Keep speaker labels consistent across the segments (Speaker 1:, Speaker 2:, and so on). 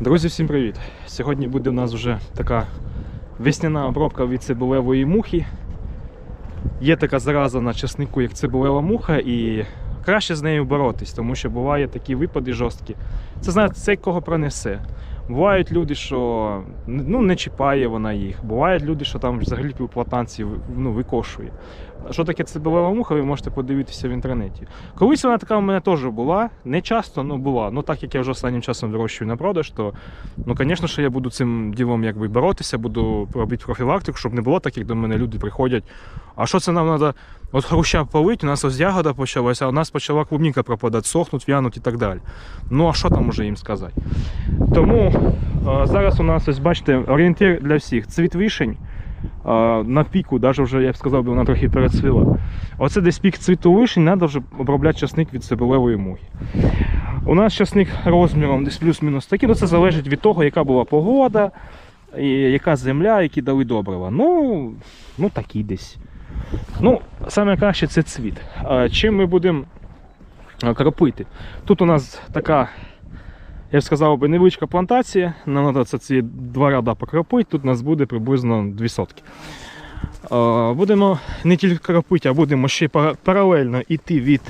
Speaker 1: Друзі, всім привіт! Сьогодні буде у нас вже така весняна обробка від цибулевої мухи. Є така зараза на часнику, як цибулева муха, і краще з нею боротись, тому що бувають такі випади жорсткі. Це знаєте, це кого пронесе. Бувають люди, що ну, не чіпає вона їх. Бувають люди, що там взагалі півплатанці ну, викошує. Що таке цибулева муха, ви можете подивитися в інтернеті. Колись вона така у мене теж була, не часто, але була. Ну так як я вже останнім часом вирощую на продаж, то ну, звісно, що я буду цим ділом якби боротися, буду робити профілактику, щоб не було так, як до мене люди приходять. А що це нам треба? От хруща полить, у нас ось ягода почалася, а у нас почала клубніка пропадати, сохнуть, в'януть і так далі. Ну а що там уже їм сказати? Тому е, зараз у нас ось бачите орієнтир для всіх. Цвіт вишень е, на піку, навіть вже я б сказав, вона трохи перецвіла. Оце десь пік цвіту вишень, треба вже обробляти часник від цибулевої мухи. У нас часник розміром десь плюс-мінус такий, ну це залежить від того, яка була погода, і яка земля, які дали добрива. Ну, ну такі десь. Ну, саме краще це цвіт. Чим ми будемо кропити? Тут у нас така, я б сказав би, невеличка плантація. Нам треба ці два ряда покропити. Тут у нас буде приблизно 2 сотки. Будемо не тільки кропити, а будемо ще паралельно йти від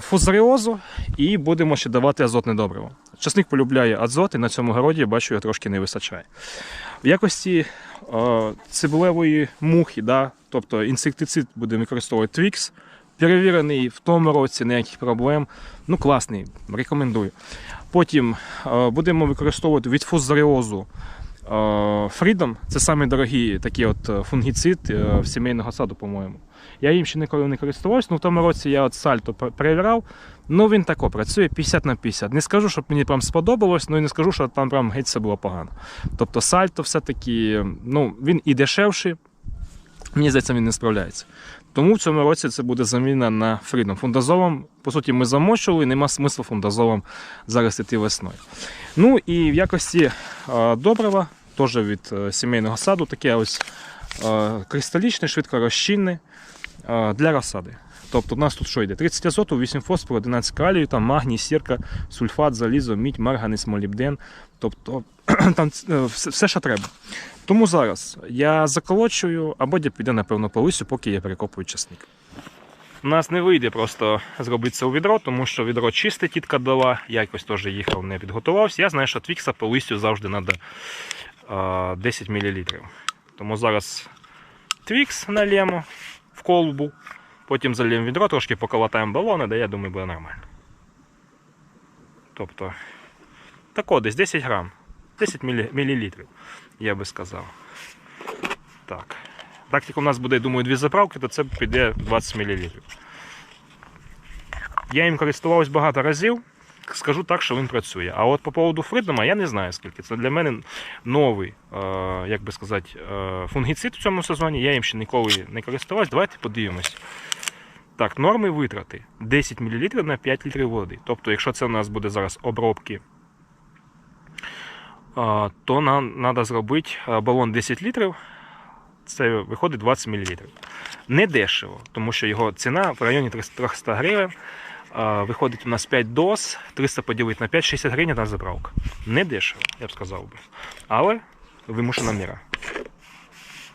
Speaker 1: фузаріозу і будемо ще давати азотне добриво. Часник полюбляє азот, і на цьому городі, бачу, його трошки не вистачає. В якості е, цибулевої мухи, да, тобто інсектицид будемо використовувати Twix, перевірений в тому році, ніяких проблем. Ну, класний, рекомендую. Потім е, будемо використовувати від фузаріозу Freedom. Це самі дорогі такі от е, фунгіцид е, в сімейного саду, по-моєму. Я їм ще ніколи не користувався, ну в тому році я от сальто пер- перевіряв. Ну він тако працює 50 на 50. Не скажу, щоб мені прям сподобалось, ну і не скажу, що там прям геть все було погано. Тобто сальто все-таки, ну, він і дешевший, мені здається, він не справляється. Тому в цьому році це буде заміна на Freedom. Фундазолом, по суті, ми замочували, нема смислу фундазолом зараз іти весною. Ну і в якості е, добрива, теж від е, сімейного саду, таке ось е, кристалічне, швидко розчинне е, для розсади. Тобто у нас тут що йде? 30 азоту, 8 фосфору, 11 калію, там магній, сірка, сульфат, залізо, мідь, марганець, молібден. Тобто там все, що треба. Тому зараз я заколочую, а Бодя піде, напевно, по лисю, поки я перекопую часник. У нас не вийде просто зробити це у відро, тому що відро чисте тітка дала. Я якось теж їхав, не підготувався. Я знаю, що твікса по листю завжди треба 10 мл. Тому зараз твікс налємо в колбу, потім зальємо відро, трошки поколотаємо балони, да я думаю, буде нормально. Тобто, тако десь 10 грам, 10 мл, я би сказав. Так. Так як у нас буде, думаю, дві заправки, то це піде 20 мл. Я їм користувався багато разів. Скажу так, що він працює. А от по поводу Фридома я не знаю скільки. Це для мене новий, е, як би сказати, е, фунгіцид в цьому сезоні. Я їм ще ніколи не користувався. Давайте подивимось. Так, норми витрати 10 мл на 5 літрів води. Тобто, якщо це у нас буде зараз обробки, е, то нам треба зробити балон 10 літрів. Це виходить 20 мл. Не дешево, тому що його ціна в районі 300 гривень. Виходить у нас 5 доз, 300 поділити на 5, 60 гривень на заправка. Не дешево, я б сказав би. Але вимушена міра.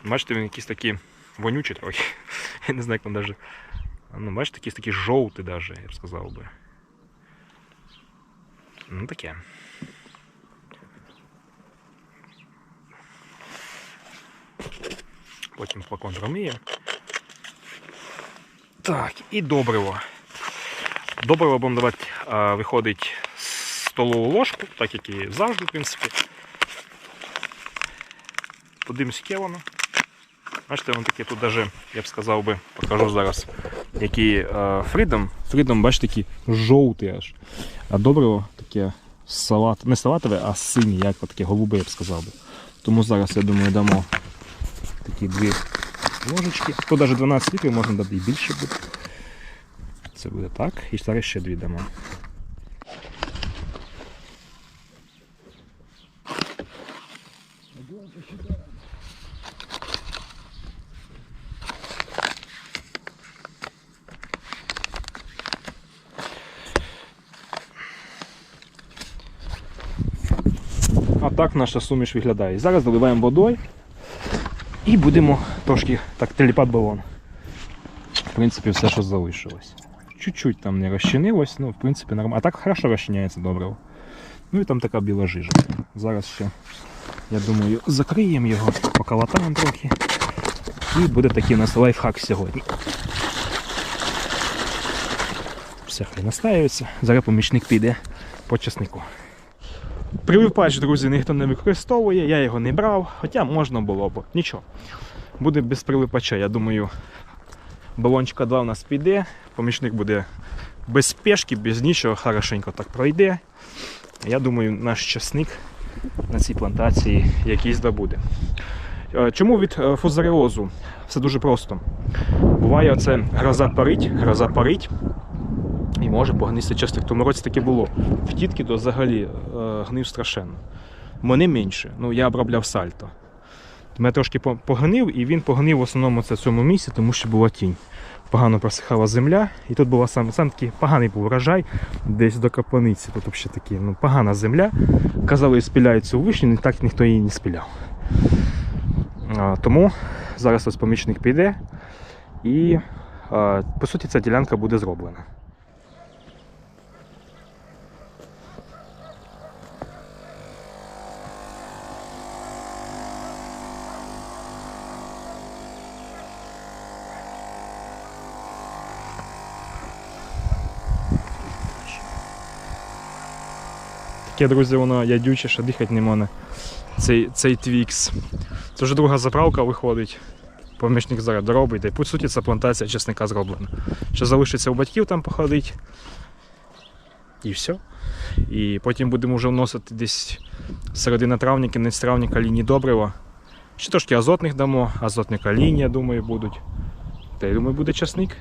Speaker 1: Бачите, він якийсь такий вонючий трохи. Я не знаю, як він навіть. Ну, бачите, якийсь такий жовтий навіть, я б сказав би. Ну таке. Потім флакон проміє. Так, і добриво. Добриво будемо давати, виходить столову ложку, так як і завжди, в принципі. Подивимось, яке воно. Бачите, воно таке тут даже, я б сказав би, покажу зараз, який Фрідом. Фрідом, бачите, такий жовтий аж. А добриво таке салат, не салатове, а синє, як таке голубе, я б сказав би. Тому зараз, я думаю, дамо такі дві ложечки. Тут навіть 12 літрів можна дати і більше буде. Це буде так. І зараз ще дві дамо. А так наша суміш виглядає. Зараз доливаємо водою і будемо трошки так телепат балон. В принципі, все, що залишилось. Чуть-чуть там не розчинилось, ну, в принципі, нормально. А так хорошо розчиняється добре. Ну і там така біла жижа. Зараз ще, я думаю, закриємо його, поколотаємо трохи. І буде такий у нас лайфхак сьогодні. Все хай настаюється. Зараз помічник піде по часнику. Прививач, друзі, ніхто не використовує, я його не брав, хоча можна було б. Нічого. Буде без привипача. Я думаю, балончика 2 у нас піде, помічник буде без спешки, без нічого, хорошенько так пройде. Я думаю, наш часник на цій плантації якийсь добуде. Е, Чому від е, фузаріозу? Все дуже просто. Буває, оце гроза парить, гроза парить, і може погнисти частик. Тому році таке було. В тітки то взагалі е, гнив страшенно. Мене менше. Ну, я обробляв сальто. Мене трошки по- погнив, і він погнив в основному це в цьому місці, тому що була тінь. Погано просихала земля, і тут була сам, сам такий поганий був урожай, десь до капаниці. Тут взагалі такі, ну, погана земля. Казали, спіляють цю вишню, не так ніхто її не спіляв. А, тому зараз ось помічник піде, і а, по суті ця ділянка буде зроблена. Таке, друзі, воно ядюче, що дихати не можна. Цей, цей твікс. Це вже друга заправка виходить. Помічник зараз доробить. І по суті, ця плантація чесника зроблена. Ще залишиться у батьків там походить. І все. І потім будемо вже вносити десь середина травня, кінець травня калійні добрива. Ще трошки азотних дамо, азотні калійні, я думаю, будуть. Та я думаю, буде часник.